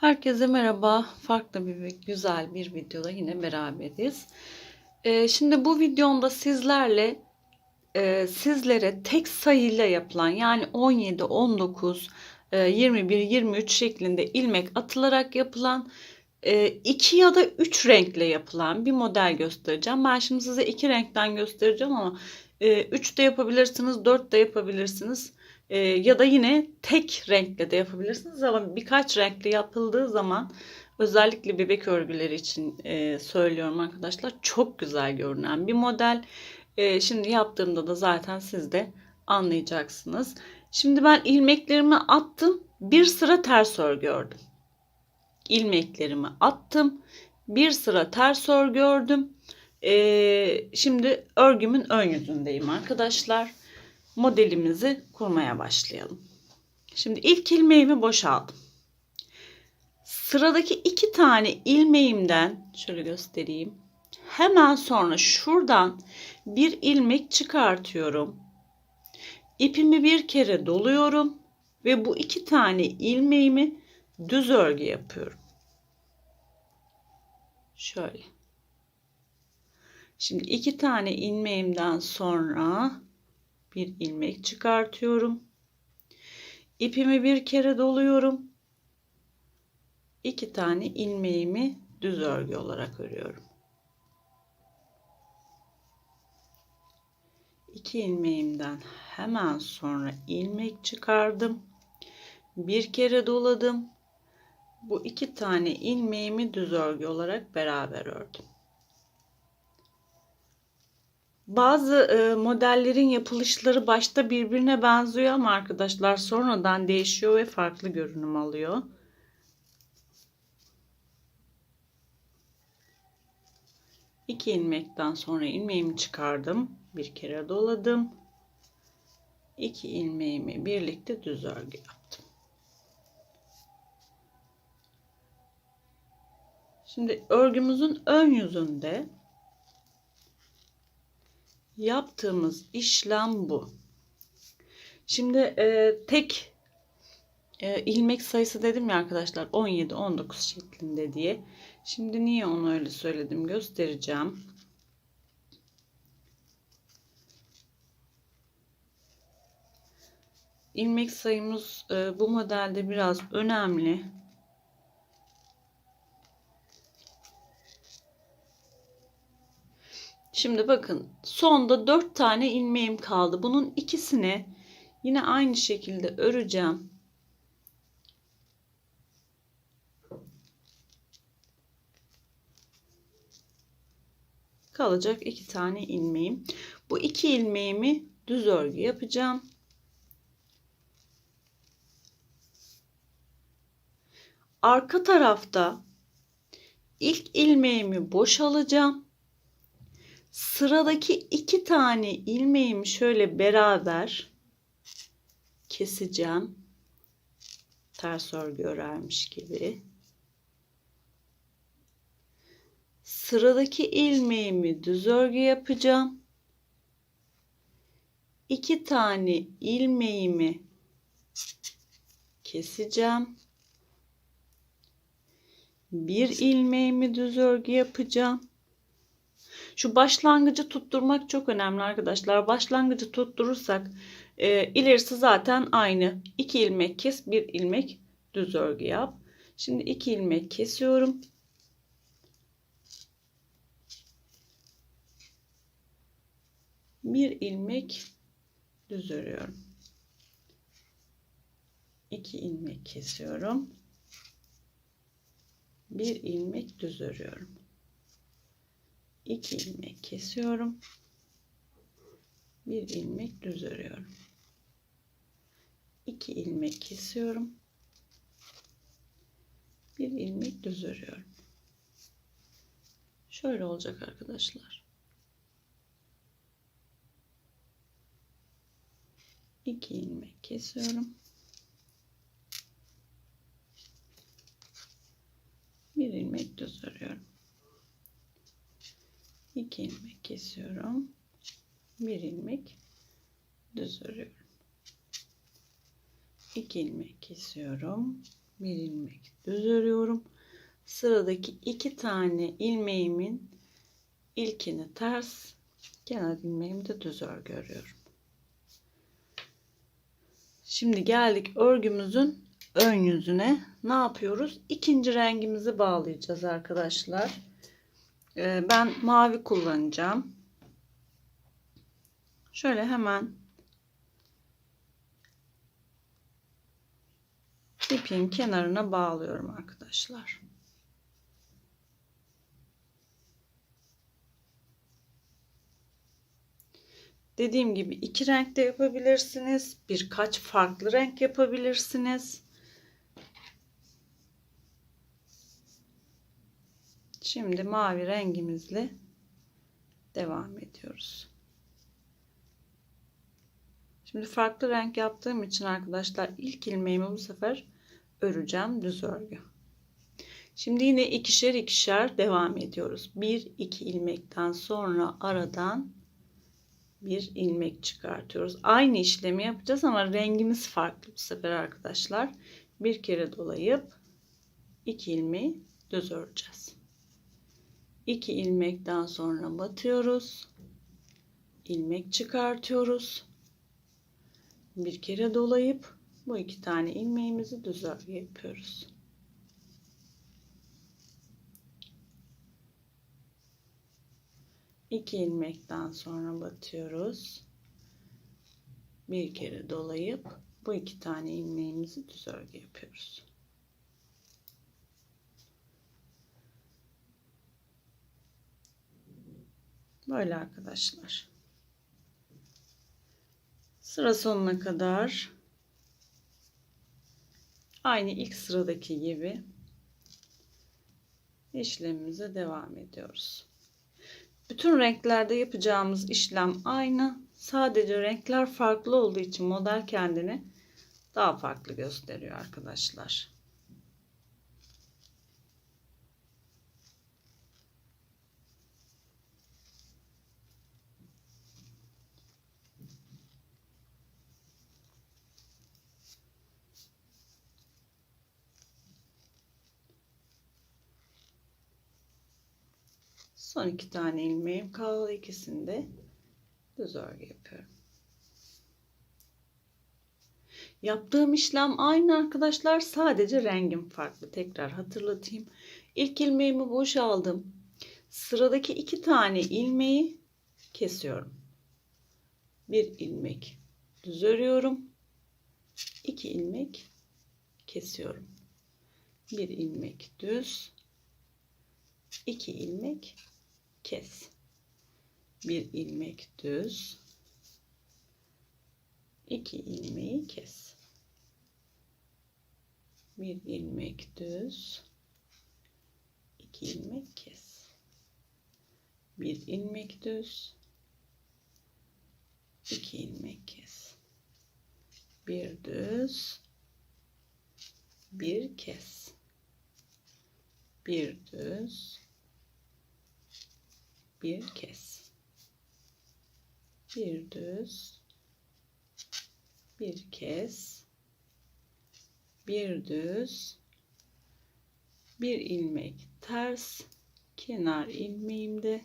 Herkese merhaba. Farklı bir güzel bir videoda yine beraberiz. Ee, şimdi bu videomda sizlerle e, sizlere tek sayıyla yapılan yani 17, 19, e, 21, 23 şeklinde ilmek atılarak yapılan e, iki ya da üç renkle yapılan bir model göstereceğim. Ben şimdi size iki renkten göstereceğim ama e, üç de yapabilirsiniz, dört de yapabilirsiniz. E, ya da yine tek renkle de yapabilirsiniz ama birkaç renkli yapıldığı zaman özellikle bebek örgüleri için e, söylüyorum arkadaşlar çok güzel görünen bir model. E, şimdi yaptığımda da zaten siz de anlayacaksınız. Şimdi ben ilmeklerimi attım. Bir sıra ters örgü ördüm. İlmeklerimi attım. Bir sıra ters örgü ördüm. E, şimdi örgümün ön yüzündeyim arkadaşlar modelimizi kurmaya başlayalım. Şimdi ilk ilmeğimi boşaldım. Sıradaki iki tane ilmeğimden şöyle göstereyim. Hemen sonra şuradan bir ilmek çıkartıyorum. İpimi bir kere doluyorum ve bu iki tane ilmeğimi düz örgü yapıyorum. Şöyle. Şimdi iki tane ilmeğimden sonra bir ilmek çıkartıyorum. İpimi bir kere doluyorum. İki tane ilmeğimi düz örgü olarak örüyorum. İki ilmeğimden hemen sonra ilmek çıkardım. Bir kere doladım. Bu iki tane ilmeğimi düz örgü olarak beraber ördüm. Bazı e, modellerin yapılışları başta birbirine benziyor ama arkadaşlar sonradan değişiyor ve farklı görünüm alıyor. İki ilmekten sonra ilmeğimi çıkardım. Bir kere doladım. İki ilmeğimi birlikte düz örgü yaptım. Şimdi örgümüzün ön yüzünde yaptığımız işlem bu. Şimdi e, tek e, ilmek sayısı dedim ya arkadaşlar 17 19 şeklinde diye. Şimdi niye onu öyle söyledim göstereceğim. İlmek sayımız e, bu modelde biraz önemli. Şimdi bakın sonda 4 tane ilmeğim kaldı. Bunun ikisini yine aynı şekilde öreceğim. Kalacak iki tane ilmeğim. Bu iki ilmeğimi düz örgü yapacağım. Arka tarafta ilk ilmeğimi boşalacağım sıradaki iki tane ilmeğimi şöyle beraber keseceğim. Ters örgü örermiş gibi. Sıradaki ilmeğimi düz örgü yapacağım. İki tane ilmeğimi keseceğim. Bir ilmeğimi düz örgü yapacağım. Şu başlangıcı tutturmak çok önemli arkadaşlar. Başlangıcı tutturursak e, ilerisi zaten aynı. 2 ilmek kes, bir ilmek düz örgü yap. Şimdi 2 ilmek kesiyorum. Bir ilmek düz örüyorum. 2 ilmek kesiyorum. Bir ilmek düz örüyorum. 2 ilmek kesiyorum. Bir ilmek düz örüyorum. 2 ilmek kesiyorum. Bir ilmek düz örüyorum. Şöyle olacak arkadaşlar. 2 ilmek kesiyorum. Bir ilmek düz örüyorum. 2 ilmek kesiyorum. Bir ilmek düz örüyorum. 2 ilmek kesiyorum. Bir ilmek düz örüyorum. Sıradaki iki tane ilmeğimin ilkini ters, kenar ilmeğimi de düz örgü örüyorum. Şimdi geldik örgümüzün ön yüzüne. Ne yapıyoruz? İkinci rengimizi bağlayacağız arkadaşlar. Ee, ben mavi kullanacağım. Şöyle hemen ipiğin kenarına bağlıyorum arkadaşlar. Dediğim gibi iki renkte yapabilirsiniz. Birkaç farklı renk yapabilirsiniz. Şimdi mavi rengimizle devam ediyoruz. Şimdi farklı renk yaptığım için arkadaşlar ilk ilmeğimi bu sefer öreceğim düz örgü. Şimdi yine ikişer ikişer devam ediyoruz. Bir iki ilmekten sonra aradan bir ilmek çıkartıyoruz. Aynı işlemi yapacağız ama rengimiz farklı bu sefer arkadaşlar. Bir kere dolayıp iki ilmeği düz öreceğiz. 2 ilmekten sonra batıyoruz. ilmek çıkartıyoruz. Bir kere dolayıp bu iki tane ilmeğimizi düz örgü yapıyoruz. İki ilmekten sonra batıyoruz. Bir kere dolayıp bu iki tane ilmeğimizi düz örgü yapıyoruz. Böyle arkadaşlar. Sıra sonuna kadar aynı ilk sıradaki gibi işlemimize devam ediyoruz. Bütün renklerde yapacağımız işlem aynı. Sadece renkler farklı olduğu için model kendini daha farklı gösteriyor arkadaşlar. Son iki tane ilmeğim kaldı. İkisini de düz örgü yapıyorum. Yaptığım işlem aynı arkadaşlar. Sadece rengim farklı. Tekrar hatırlatayım. İlk ilmeğimi boşaldım. Sıradaki iki tane ilmeği kesiyorum. Bir ilmek düz örüyorum. İki ilmek kesiyorum. Bir ilmek düz. iki ilmek kes. Bir ilmek düz. iki ilmeği kes. Bir ilmek düz. iki ilmek kes. Bir ilmek düz. iki ilmek kes. Bir düz. Bir kes. Bir düz bir kes. Bir düz, bir kes, bir düz, bir ilmek ters, kenar ilmeğim de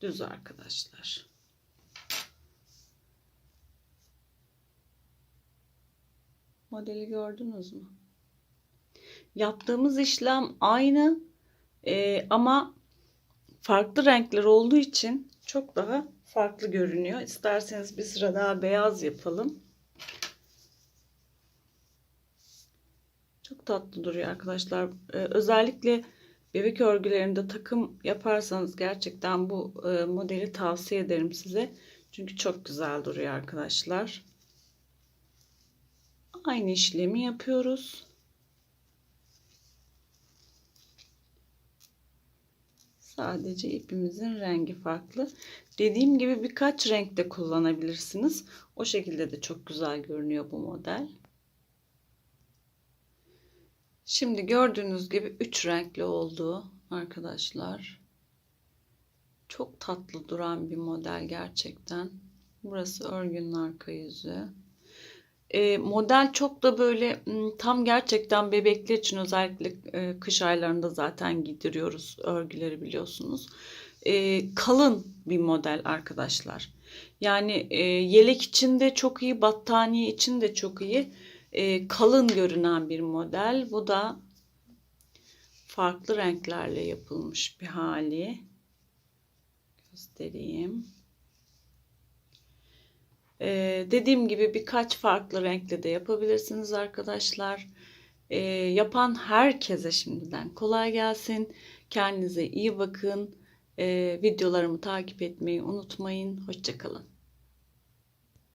düz arkadaşlar. Modeli gördünüz mü? Yaptığımız işlem aynı ee, ama farklı renkler olduğu için çok daha farklı görünüyor. İsterseniz bir sıra daha beyaz yapalım. Çok tatlı duruyor arkadaşlar. Ee, özellikle bebek örgülerinde takım yaparsanız gerçekten bu e, modeli tavsiye ederim size. Çünkü çok güzel duruyor arkadaşlar. Aynı işlemi yapıyoruz. Sadece ipimizin rengi farklı. Dediğim gibi birkaç renkte kullanabilirsiniz. O şekilde de çok güzel görünüyor bu model. Şimdi gördüğünüz gibi 3 renkli oldu arkadaşlar. Çok tatlı duran bir model gerçekten. Burası örgünün arka yüzü. E, model çok da böyle tam gerçekten bebekler için özellikle e, kış aylarında zaten giydiriyoruz örgüleri biliyorsunuz. E, kalın bir model arkadaşlar. Yani e, yelek için de çok iyi, battaniye için de çok iyi. E, kalın görünen bir model. Bu da farklı renklerle yapılmış bir hali. Göstereyim. Ee, dediğim gibi birkaç farklı renkle de yapabilirsiniz arkadaşlar. Ee, yapan herkese şimdiden kolay gelsin. Kendinize iyi bakın. Ee, videolarımı takip etmeyi unutmayın. Hoşçakalın.